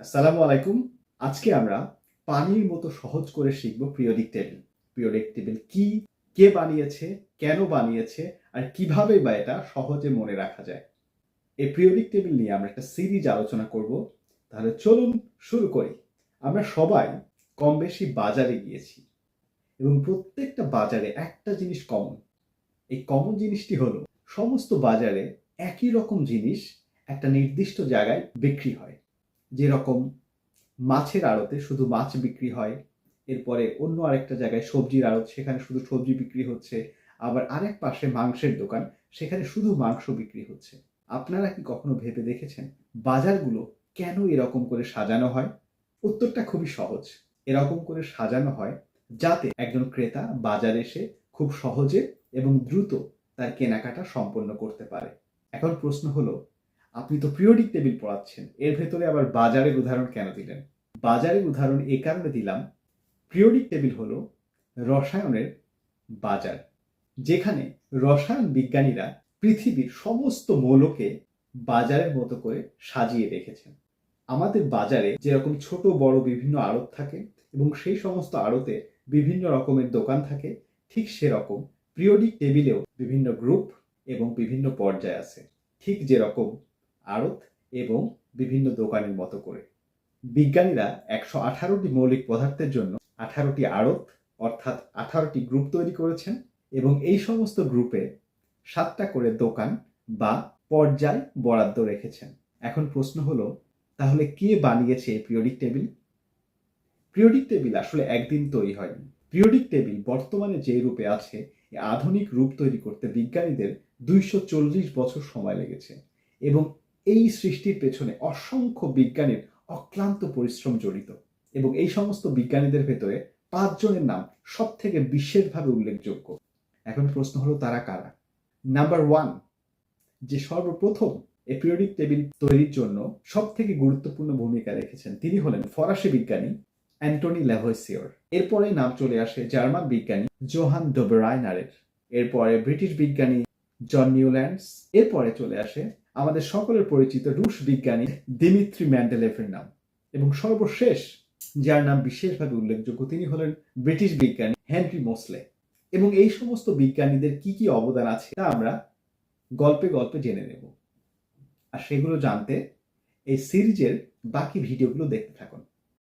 আসসালামু আলাইকুম। আজকে আমরা পানির মতো সহজ করে শিখব পিরিয়ডিক টেবিল। পিরিয়ডিক টেবিল কি? কে বানিয়েছে? কেন বানিয়েছে? আর কীভাবে বা এটা সহজে মনে রাখা যায়? এই পিরিয়ডিক টেবিল নিয়ে আমরা একটা সিরিজ আলোচনা করব। তাহলে চলুন শুরু করি। আমরা সবাই কম বেশি বাজারে গিয়েছি এবং প্রত্যেকটা বাজারে একটা জিনিস কমন এই কমন জিনিসটি হলো, সমস্ত বাজারে একই রকম জিনিস একটা নির্দিষ্ট জায়গায় বিক্রি হয়। যেরকম মাছের আড়তে শুধু মাছ বিক্রি হয়, এরপরে অন্য আরেকটা জায়গায় সবজির আড়ত, সেখানে শুধু সবজি বিক্রি হচ্ছে, আবার আরেক পাশে মাংসের দোকান, সেখানে শুধু মাংস বিক্রি হচ্ছে। আপনারা কি কখনো ভেবে দেখেছেন বাজারগুলো কেন এরকম করে সাজানো হয়? উত্তরটা খুবই সহজ। এরকম করে সাজানো হয় যাতে একজন ক্রেতা বাজারে এসে খুব সহজে এবং দ্রুত তার কেনাকাটা সম্পন্ন করতে পারে। এখন প্রশ্ন হলো আপনি তো পিরিয়ডিক টেবিল পড়াচ্ছেন। এর ভেতরে আবার বাজারের উদাহরণ কেন দিলেন? বাজারের উদাহরণ এ কারণে দিলাম পিরিয়ডিক টেবিল হলো রসায়নের বাজার, যেখানে রসায়ন বিজ্ঞানীরা পৃথিবীর সমস্ত মৌলকে বাজারের মতো করে সাজিয়ে রেখেছেন। আমাদের বাজারে যেরকম ছোট, বড় বিভিন্ন আড়ত থাকে এবং সেই সমস্ত আড়তে বিভিন্ন রকমের দোকান থাকে, ঠিক সেরকম পিরিয়ডিক টেবিলেও বিভিন্ন গ্রুপ এবং বিভিন্ন পর্যায় আছে। ঠিক যেরকম আড়ত এবং বিভিন্ন দোকানের মতো করে। বিজ্ঞানীরা একশো আঠারোটি মৌলিক পদার্থের জন্য আঠারোটি আড়ত অর্থাৎ আঠারোটি গ্রুপ তৈরি করেছেন এবং এই সমস্ত গ্রুপে সাতটা করে দোকান বা পর্যায় বরাদ্দ রেখেছেন। এখন প্রশ্ন হলো, তাহলে কে বানিয়েছে এই পিরিয়ডিক টেবিল? পিরিয়ডিক টেবিল আসলে একদিন তৈরি হয়নি। পিরিয়ডিক টেবিল বর্তমানে যে রূপে আছে আধুনিক রূপ তৈরি করতে বিজ্ঞানীদের দুইশো চল্লিশ বছর সময় লেগেছে এবং এই সৃষ্টির পেছনে অসংখ্য বিজ্ঞানীর অক্লান্ত পরিশ্রম জড়িত এবং এই সমস্ত বিজ্ঞানীদের ভেতরে পাঁচজনের নাম সব থেকে বিশেষভাবে উল্লেখযোগ্য। এখন প্রশ্ন হলো, তারা কারা? নাম্বার ওয়ান যে সর্বপ্রথম এই পিরিয়ডিক টেবিল তৈরির জন্য সব থেকে গুরুত্বপূর্ণ ভূমিকা রেখেছেন তিনি হলেন ফরাসি বিজ্ঞানী অ্যান্টনি ল্যাভয়েসিওর এরপরে নাম চলে আসে জার্মান বিজ্ঞানী জোহান ডোবেরাইনারের। এরপরে ব্রিটিশ বিজ্ঞানী জন নিউল্যান্ডস। এরপরে চলে আসে আমাদের সকলের পরিচিত রুশ বিজ্ঞানী দিমিত্রি ম্যান্ডেলেভের নাম এবং সর্বশেষ, যার নাম বিশেষভাবে উল্লেখযোগ্য তিনি হলেন ব্রিটিশ বিজ্ঞানী হেনরি মোসলে। এবং এই সমস্ত বিজ্ঞানীদের কি কি অবদান আছে তা আমরা গল্পে গল্পে জেনে নেব। আর সেগুলো জানতে এই সিরিজের বাকি ভিডিওগুলো দেখতে থাকুন।